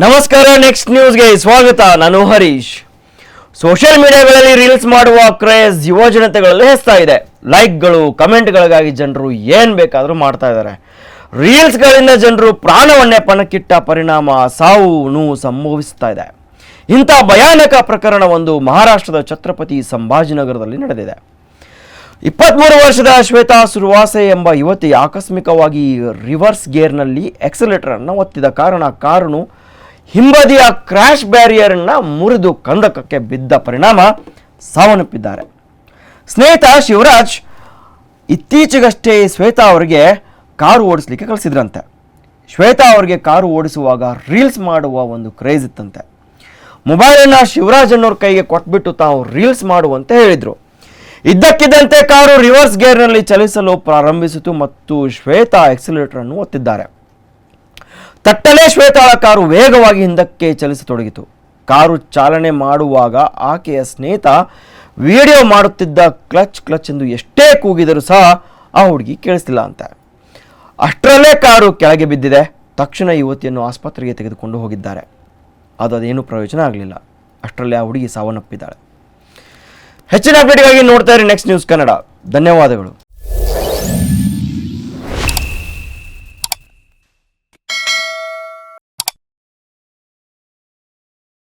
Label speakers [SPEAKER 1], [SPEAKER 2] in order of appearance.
[SPEAKER 1] ನಮಸ್ಕಾರ ನೆಕ್ಸ್ಟ್ ನ್ಯೂಸ್ಗೆ ಸ್ವಾಗತ. ನಾನು ಹರೀಶ್. ಸೋಷಿಯಲ್ ಮೀಡಿಯಾಗಳಲ್ಲಿ ರೀಲ್ಸ್ ಮಾಡುವ ಕ್ರೇಜ್ ಯುವ ಜನತೆಗಳಲ್ಲಿ ಹೆಚ್ಚುತ್ತಾ ಇದೆ. ಲೈಕ್ಗಳು ಕಮೆಂಟ್ಗಳಿಗಾಗಿ ಜನರು ಏನು ಬೇಕಾದರೂ ಮಾಡ್ತಾ ಇದ್ದಾರೆ ರೀಲ್ಸ್ಗಳಿಂದ ಜನರು ಪ್ರಾಣವನ್ನೇ ಪಣಕ್ಕಿಟ್ಟ ಪರಿಣಾಮ, ಸಾವು, ನೋವು ಸಂಭವಿಸ್ತಾ ಇದೆ. ಇಂಥ ಭಯಾನಕ ಪ್ರಕರಣ ಒಂದು ಮಹಾರಾಷ್ಟ್ರದ ಛತ್ರಪತಿ ಸಂಭಾಜಿನಗರದಲ್ಲಿ ನಡೆದಿದೆ. ಇಪ್ಪತ್ತ್ಮೂರು ವರ್ಷದ ಶ್ವೇತಾ ಸುರ್ವಾಸೆ ಎಂಬ ಯುವತಿ ಆಕಸ್ಮಿಕವಾಗಿ ರಿವರ್ಸ್ ಗೇರ್ನಲ್ಲಿ ಎಕ್ಸಲೇಟರನ್ನು ಒತ್ತಿದ ಕಾರಣ ಕಾರನು ಹಿಂಬದಿಯ ಕ್ರ್ಯಾಶ್ ಬ್ಯಾರಿಯರ್ನ ಮುರಿದು ಕಂದಕಕ್ಕೆ ಬಿದ್ದ ಪರಿಣಾಮ ಸಾವನ್ನಪ್ಪಿದ್ದಾರೆ. ಸ್ನೇಹಿತ ಶಿವರಾಜ್ ಇತ್ತೀಚೆಗಷ್ಟೇ ಶ್ವೇತಾ ಅವರಿಗೆ ಕಾರು ಓಡಿಸ್ಲಿಕ್ಕೆ ಕಳಿಸಿದ್ರಂತೆ. ಶ್ವೇತಾ ಅವರಿಗೆ ಕಾರು ಓಡಿಸುವಾಗ ರೀಲ್ಸ್ ಮಾಡುವ ಒಂದು ಕ್ರೇಜ್ ಇತ್ತಂತೆ. ಮೊಬೈಲನ್ನು ಶಿವರಾಜ್ ಅನ್ನೋರ ಕೈಗೆ ಕೊಟ್ಬಿಟ್ಟು ತಾವು ರೀಲ್ಸ್ ಮಾಡುವಂತೆ ಹೇಳಿದರು. ಇದ್ದಕ್ಕಿದ್ದಂತೆ ಕಾರು ರಿವರ್ಸ್ ಗೇರ್ನಲ್ಲಿ ಚಲಿಸಲು ಪ್ರಾರಂಭಿಸಿತು ಮತ್ತು ಶ್ವೇತಾ ಎಕ್ಸಿಲೇಟರನ್ನು ಒತ್ತಿದ್ದಾರೆ. ತಟ್ಟನೆ ಶ್ವೇತಾಳ ಕಾರು ವೇಗವಾಗಿ ಹಿಂದಕ್ಕೆ ಚಲಿಸತೊಡಗಿತು. ಕಾರು ಚಾಲನೆ ಮಾಡುವಾಗ ಆಕೆಯ ಸ್ನೇಹಿತ ವಿಡಿಯೋ ಮಾಡುತ್ತಿದ್ದ ಕ್ಲಚ್ ಕ್ಲಚ್ ಎಂದು ಎಷ್ಟೇ ಕೂಗಿದರೂ ಸಹ ಆ ಹುಡುಗಿ ಕೇಳಿಸ್ತಿಲ್ಲ ಅಂತ. ಅಷ್ಟರಲ್ಲೇ ಕಾರು ಕೆಳಗೆ ಬಿದ್ದಿದೆ. ತಕ್ಷಣ ಯುವತಿಯನ್ನು ಆಸ್ಪತ್ರೆಗೆ ತೆಗೆದುಕೊಂಡು ಹೋಗಿದ್ದಾರೆ. ಅದು ಅದೇನು ಪ್ರಯೋಜನ ಆಗಲಿಲ್ಲ. ಅಷ್ಟರಲ್ಲೇ ಆ ಹುಡುಗಿ ಸಾವನ್ನಪ್ಪಿದ್ದಾಳೆ. ಹೆಚ್ಚಿನ ಅಪ್ಡೇಟ್ಗಾಗಿ ನೋಡ್ತಾ ಇರಿ ನೆಕ್ಸ್ಟ್ ನ್ಯೂಸ್ ಕನ್ನಡ. ಧನ್ಯವಾದಗಳು.